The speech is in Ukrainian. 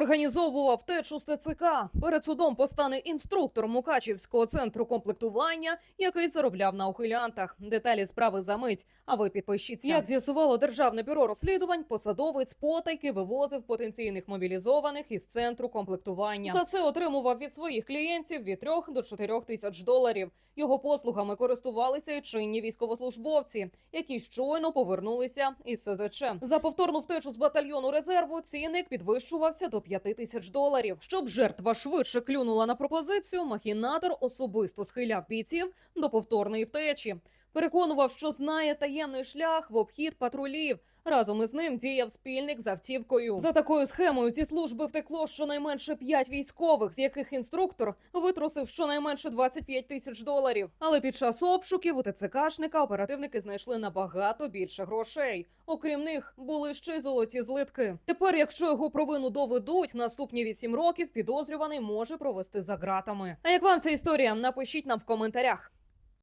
організовував втечу з ТЦК. Перед судом постане інструктор Мукачівського центру комплектування, який заробляв на ухилянтах. Деталі справи за мить. А ви підпишіться. Як з'ясувало державне бюро розслідувань, посадовець потайки вивозив потенційних мобілізованих із центру комплектування. За це отримував від своїх клієнтів від 3 до 4 тисяч доларів. Його послугами користувалися і чинні військовослужбовці, які щойно повернулися із СЗЧ. За повторну втечу з батальйону резерву цінник підвищувався до 5 тисяч доларів. Щоб жертва швидше клюнула на пропозицію, махінатор особисто схиляв бійців до повторної втечі. Переконував, що знає таємний шлях в обхід патрулів. Разом із ним діяв спільник з автівкою. За такою схемою зі служби втекло щонайменше 5 військових, з яких інструктор витрусив щонайменше 25 тисяч доларів. Але під час обшуків у ТЦКшника оперативники знайшли набагато більше грошей. Окрім них були ще й золоті злитки. Тепер, якщо його провину доведуть, наступні 8 років підозрюваний може провести за ґратами. А як вам ця історія? Напишіть нам в коментарях.